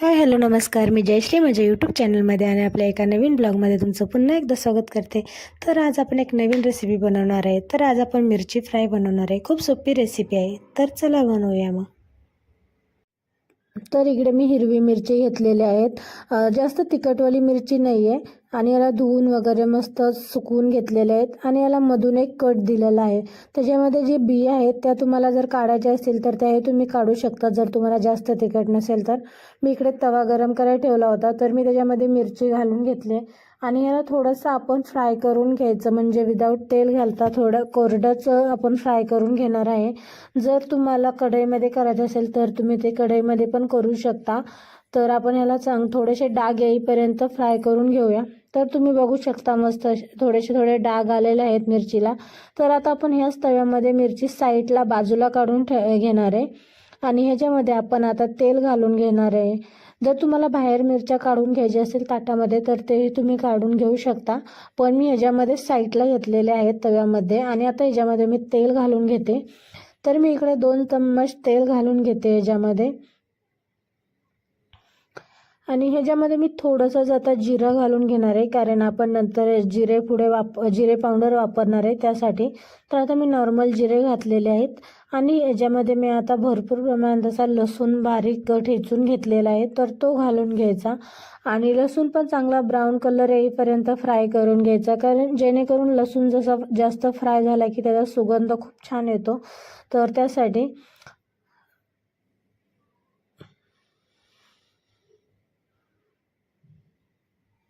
Hi hello नमस्कार. मी जयश्री माझ्या YouTube चॅनलमध्ये आणि आपल्या एका नवीन ब्लॉगमध्ये तुमचं पुन्हा एकदा स्वागत करते. तर आज आपण एक नवीन रेसिपी बनवणार आहे. तर आज आपण मिरची फ्राय बनवणार आहे. खूप सोपी रेसिपी आहे. तर चला बनवूया मग. तर इकडे मी हिरवी मिरची घेतलेली आहेत. जास्त तिखटवाली मिरची नाही आहे आणि याला धुवून वगैरे मस्त सुकवून घेतलेले आहेत. आणि याला मधून एक कट दिलेला आहे. त्याच्यामध्ये जे बिया आहेत त्या तुम्हाला जर काढायच्या असतील तर त्याही तुम्ही काढू शकता. जर तुम्हाला जास्त तिखट नसेल तर. मी इकडे तवा गरम करायला ठेवला होता तर मी त्याच्यामध्ये मिरची घालून घेतले. आणि याला थोडंसं आपण फ्राय करून घ्यायचं म्हणजे विदाऊट तेल घालता थोडं कोरडंच आपण फ्राय करून घेणार आहे. जर तुम्हाला कढईमध्ये करायचं असेल तर तुम्ही ते कढईमध्ये पण करू शकता. तर आपण ह्याला चांग थोडेसे डाग येईपर्यंत फ्राय करून घेऊया. तर तुम्ही बघू शकता मस्त असे थोडेसे थोडे डाग आलेले आहेत मिरचीला. तर आता आपण ह्याच तव्यामध्ये मिरची साईडला बाजूला काढून ठे घेणार आहे. आणि ह्याच्यामध्ये आपण आता तेल घालून घेणार आहे. जर तुम्हाला बाहेर मिरच्या काढून घ्यायच्या असेल ताटामध्ये तर ते तुम्ही काढून घेऊ शकता. पण मी ह्याच्यामध्ये साईडला घेतलेले आहेत तव्यामध्ये. आणि आता ह्याच्यामध्ये मी तेल घालून घेते. तर मी इकडे दोन चम्मच तेल घालून घेते ह्याच्यामध्ये. आणि ह्याच्यामध्ये मी थोडंसंच आता जिरं घालून घेणार आहे कारण आपण नंतर जिरे पुढे वाप जिरे पावडर वापरणार आहे त्यासाठी. तर आता मी नॉर्मल जिरे घातलेले आहेत आणि याच्यामध्ये मी आता भरपूर प्रमाणात असा लसूण बारीक ठेचून घेतलेला आहे तर तो घालून घ्यायचा. आणि लसूण पण चांगला ब्राऊन कलर येईपर्यंत फ्राय करून घ्यायचा कारण जेणेकरून लसूण जसा जास्त फ्राय झाला की त्याचा सुगंध खूप छान येतो. तर त्यासाठी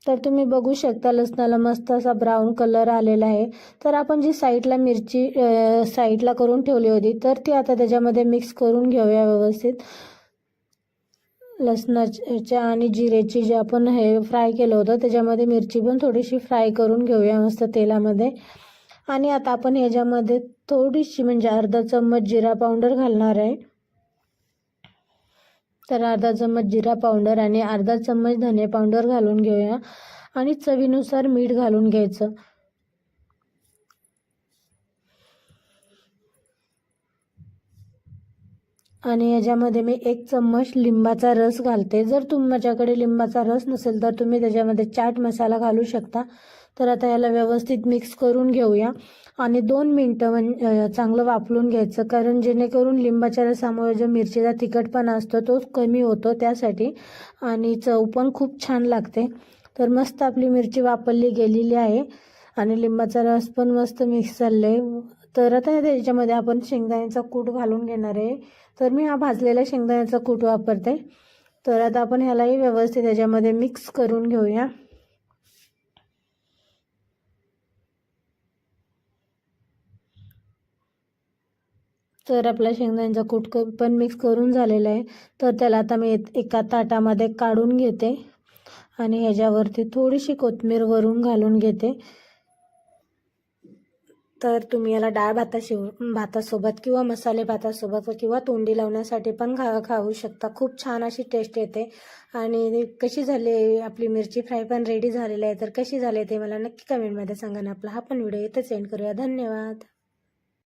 तर तुम्ही बघू शकता लसणाला मस्त असा ब्राऊन कलर आलेला आहे. तर आपण जी साईडला मिरची साईडला करून ठेवली होती तर ती आता त्याच्यामध्ये मिक्स करून घेऊया व्यवस्थित. लसणाच्या आणि जिरेची जे आपण हे फ्राय केलं होतं त्याच्यामध्ये मिरची पण थोडीशी फ्राय करून घेऊया मस्त तेलामध्ये. आणि आता आपण ह्याच्यामध्ये थोडीशी म्हणजे अर्धा चम्मच जिरा पावडर घालणार आहे. तर अर्धा चम्मच जिरा पावडर आणि अर्धा चम्मच धने पावडर घालून घेऊया. आणि चवीनुसार मीठ घालून घ्यायचं. आणि याच्यामध्ये मी एक चम्मच लिंबाचा रस घालते. जर तुमच्याकडे लिंबाचा रस नसेल तर तुम्ही त्याच्यामध्ये चाट मसाला घालू शकता. तर आता याला व्यवस्थित मिक्स करून घेऊया. आणि दोन मिनटं म्हणजे चांगलं वापरून घ्यायचं. कारण जेणेकरून लिंबाच्या रसामुळे जो मिरचीचा तिखटपणा असतो तो कमी होतो त्यासाठी. आणि चव पण खूप छान लागते. तर मस्त आपली मिरची वापरली गेलेली आहे. आणि लिंबाचा रस पण मस्त मिक्स झाले आहे तर आता त्याच्यामध्ये आपण शेंगदाण्याचा कूट घालून घेणार आहे. तर मी हा भाजलेला शेंगदाण्याचा कूट वापरते. तर आता आपण ह्यालाही व्यवस्थित त्याच्यामध्ये मिक्स करून घेऊया. तर आपला शेंगदाण्याचा कूट पण मिक्स करून झालेला आहे. तर त्याला आता मी एका ताटामध्ये काढून घेते. आणि ह्याच्यावरती थोडीशी कोथिंबीर वरून घालून घेते. तर तुम्ही याला डाळ भाताशी भातासोबत किंवा मसाले भातासोबत किंवा तोंडी लावण्यासाठी पण खा खाऊ शकता. खूप छान अशी टेस्ट येते. आणि कशी झाली आपली मिरची फ्राय पण रेडी झालेली आहे. तर कशी झाली ते मला नक्की कमेंटमध्ये सांगा ना आपला हा पण व्हिडिओ इथं सेंड करूया. धन्यवाद.